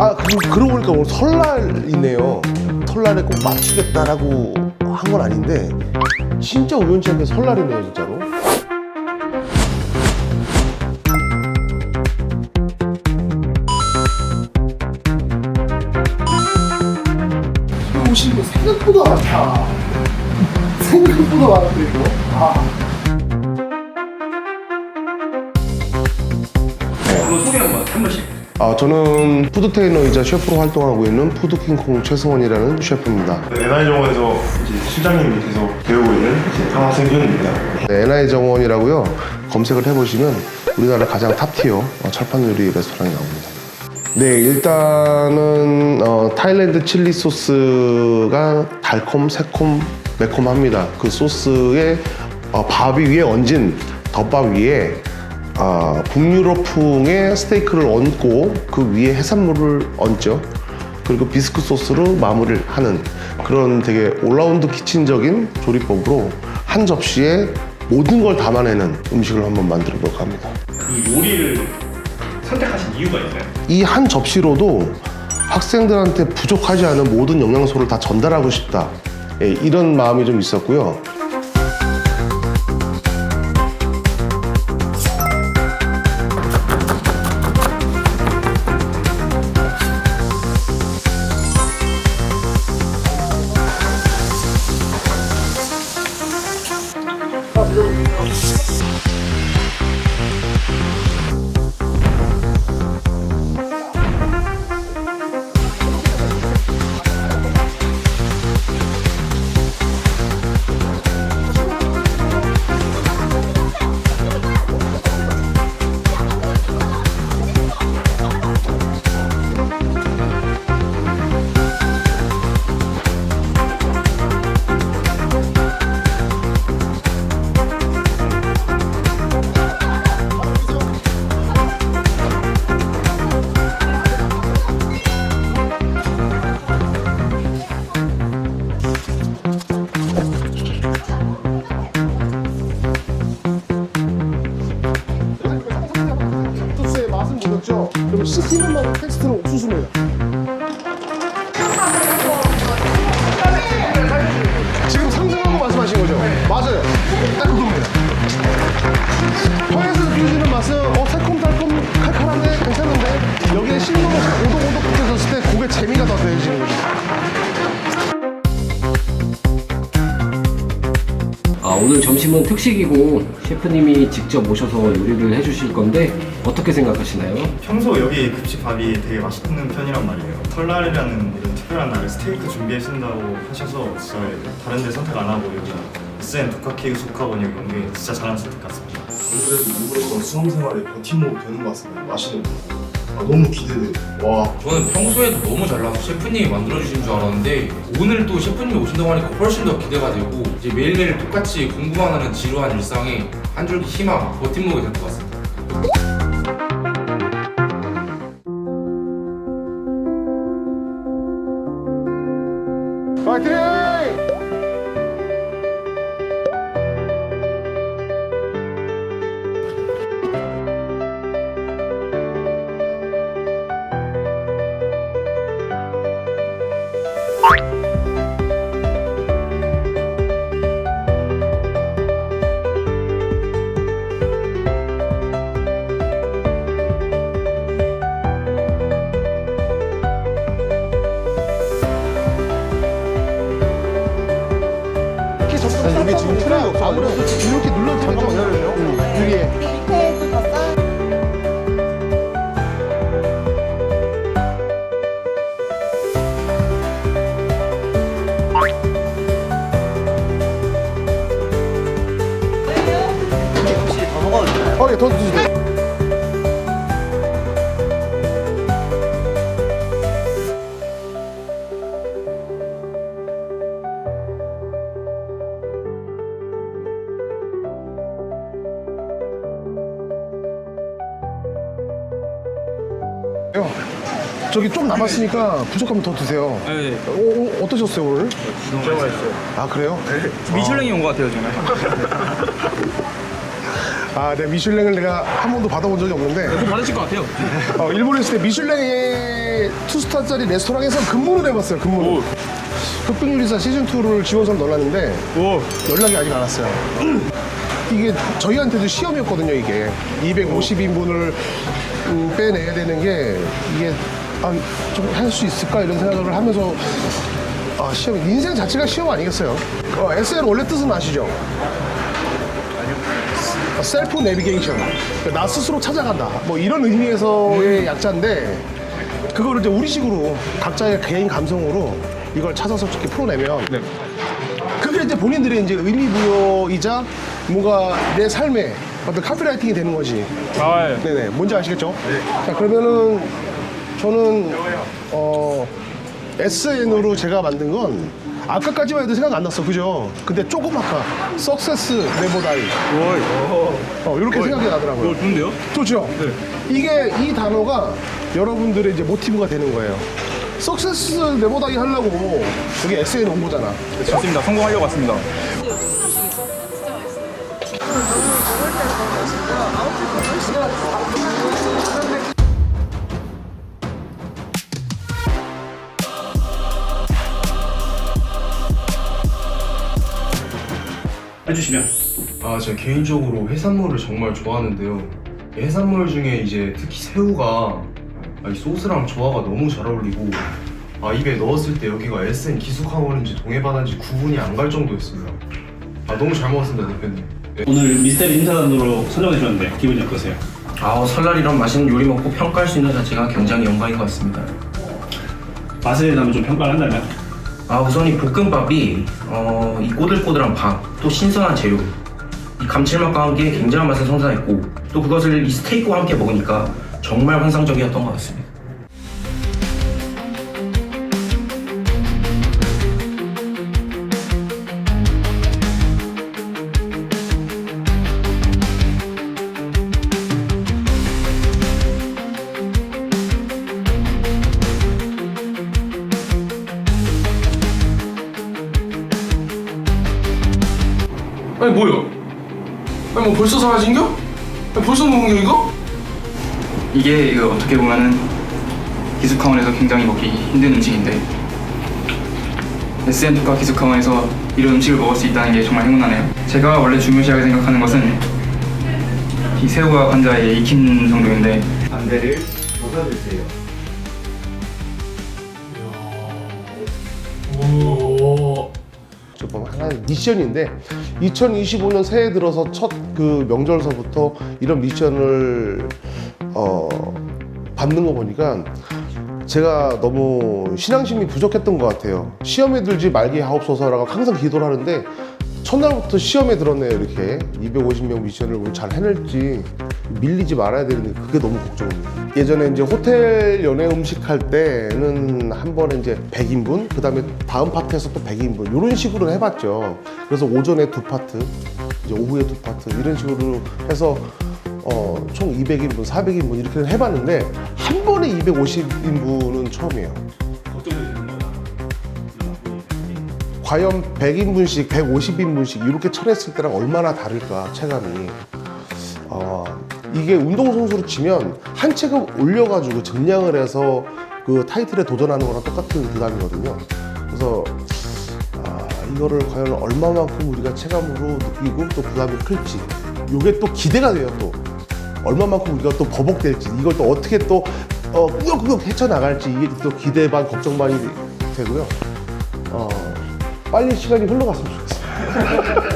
아 그, 그러고 보니까 오늘 설날이네요. 설날에 꼭 맞추겠다라고 한 건 아닌데 진짜 우연치 않게 설날이네요 진짜로. 오신 거 생각보다 많다. 생각보다 많은데 이거? 한 아, 저는 푸드 트레이너이자 셰프로 활동하고 있는 푸드킹콩 최승원이라는 셰프입니다. NI 정원에서 이제 실장님이 계속 배우고 있는 이제 강하승현입니다. 네, NI 정원이라고요. 검색을 해보시면 우리나라 가장 탑티어 어, 철판 요리 레스토랑이 나옵니다. 네, 일단은 어, 타일랜드 칠리 소스가 달콤, 새콤, 매콤합니다. 그 소스에 어, 밥 위에 얹은 덮밥 위에 아, 북유럽풍의 스테이크를 얹고 그 위에 해산물을 얹죠. 그리고 비스크 소스로 마무리를 하는 그런 되게 올라운드 키친적인 조리법으로 한 접시에 모든 걸 담아내는 음식을 한번 만들어 볼까 합니다. 그 요리를 선택하신 이유가 있나요? 이 한 접시로도 학생들한테 부족하지 않은 모든 영양소를 다 전달하고 싶다. 예, 이런 마음이 좀 있었고요. 맞아요. 딱 그겁니다. 혀에서 느껴지는 맛은 어 새콤달콤 칼칼한데 괜찮은데 여기에 것이 오독오독 붙여졌을 때 그게 재미가 더 더해지는 거죠. 아, 오늘 점심은 특식이고 셰프님이 직접 모셔서 요리를 해주실 건데 어떻게 생각하시나요? 평소 여기 급식밥이 되게 맛있는 편이란 말이에요. 설날이라는 이런 특별한 날에 스테이크 준비해 준다고 하셔서 진짜 다른 데 선택 안 하고 여기 SM 속학원 여기 온게 진짜 잘한 선택 같습니다. 그래도 일부러 수험생활에 버팀목 되는 것 같습니다. 맛있는 거. 아, 너무 기대돼요. 와. 저는 평소에도 너무 잘 나와서 셰프님이 만들어주신 줄 알았는데 오늘 또 셰프님이 오신다고 하니까 훨씬 더 기대가 되고 이제 매일매일 똑같이 공부만 하는 지루한 일상에 한 줄기 희망, 버팀목이 될 것 같습니다. 이게 지금 트레이 없어 아무래도 이렇게 눌러서 잠깐만 열려요. 위에. 밑에도 더 쌓여 어, 예, 더 주세요. 저기 좀 남았으니까 부족하면 더 드세요. 네, 어, 어, 어떠셨어요 오늘? 진짜 맛있어요. 아 그래요? 미슐랭이 온 것 같아요 저는. 아, 네, 미슐랭을 내가 한 번도 받아본 적이 없는데. 받으실 것 같아요. 어, 일본에 있을 때 미슐랭의 투스타짜리 레스토랑에서 근무를 해봤어요, 근무를. 흑백요리사 시즌 2를 지원서를 넣어놨는데, 연락이 아직 안 왔어요. 이게 저희한테도 시험이었거든요, 이게. 250인분을 음, 빼내야 되는 게, 이게, 아, 좀할 수 있을까? 이런 생각을 하면서, 아, 시험, 인생 자체가 시험 아니겠어요? 어, SL 원래 뜻은 아시죠? 셀프 내비게이션 나 스스로 찾아간다 뭐 이런 의미에서의 약자인데 그거를 이제 우리식으로 각자의 개인 감성으로 이걸 찾아서 이렇게 풀어내면 그게 이제 본인들의 이제 의미부여이자 뭔가 내 삶의 어떤 카피라이팅이 되는 거지 아, 네네 뭔지 아시겠죠? 자 그러면은 저는 어 SN으로 제가 만든 건 아까까지만 해도 생각 안 났어 그죠? 근데 조그맣까 석세스 네버다이 어 이렇게 생각이 나더라고요 좋은데요? 좋죠? 이게 이 단어가 여러분들의 이제 모티브가 되는 거예요 석세스 네버다이 하려고 여기 SN 온 거잖아 좋습니다. 성공하려고 왔습니다. 해주시면 아, 제가 개인적으로 해산물을 정말 좋아하는데요. 해산물 중에 이제 특히 새우가 아, 이 소스랑 조화가 너무 잘 어울리고 아, 입에 넣었을 때 여기가 SN 기숙학원인지 동해바다인지 구분이 안 갈 정도였습니다. 아, 너무 잘 먹었습니다, 대표님. 오늘 미스테리 인사단으로 선정해 주셨는데 기분이 어떠세요? 아, 설날 이런 맛있는 요리 먹고 평가할 수 있는 자체가 굉장히 영광인 것 같습니다. 맛에 대해서 좀 평가를 한다면? 아, 우선 이 볶음밥이 어, 이 꼬들꼬들한 밥, 또 신선한 재료, 이 감칠맛과 함께 굉장한 맛을 선사했고 또 그것을 이 스테이크와 함께 먹으니까 정말 환상적이었던 것 같습니다. 아니 뭐야? 아니 뭐 벌써 사라진겨? 아니, 벌써 먹은 게 이거? 이게 그 어떻게 보면은 기숙학원에서 굉장히 먹기 힘든 음식인데 SN과 기숙학원에서 이런 음식을 먹을 수 있다는 게 정말 행운하네요. 제가 원래 중요시하게 생각하는 것은 이 새우가 관자에 익힌 정도인데 반대를 걷어주세요. 조금 하나의 미션인데 2025년 새해 들어서 첫 그 명절서부터 이런 미션을 어, 받는 거 보니까 제가 너무 신앙심이 부족했던 것 같아요. 시험에 들지 말게 하옵소서라고 항상 기도를 하는데 첫날부터 시험에 들었네요. 이렇게 250명 미션을 잘 해낼지 밀리지 말아야 되는데 그게 너무 걱정입니다. 예전에 이제 호텔 연애 음식 할 때는 한 번에 이제 100인분, 그 다음에 다음 파트에서 또 100인분 이런 식으로 해봤죠. 그래서 오전에 두 파트, 이제 오후에 두 파트 이런 식으로 해서 어, 총 200인분, 400인분 이렇게 해봤는데 한 번에 250인분은 처음이에요. 과연 100인분씩, 150인분씩 이렇게 쳐냈을 때랑 얼마나 다를까 체감이. 어, 이게 운동선수로 치면 한 체급 올려가지고 증량을 해서 그 타이틀에 도전하는 거랑 똑같은 부담이거든요. 그래서 아, 이거를 과연 얼마만큼 우리가 체감으로 느끼고 또 부담이 클지 이게 또 기대가 돼요 또 얼마만큼 우리가 또 버벅될지 이걸 또 어떻게 또 어, 꾸역꾸역 헤쳐나갈지 이게 또 기대 반 걱정 반이 되고요 어, 빨리 시간이 흘러갔으면 좋겠어요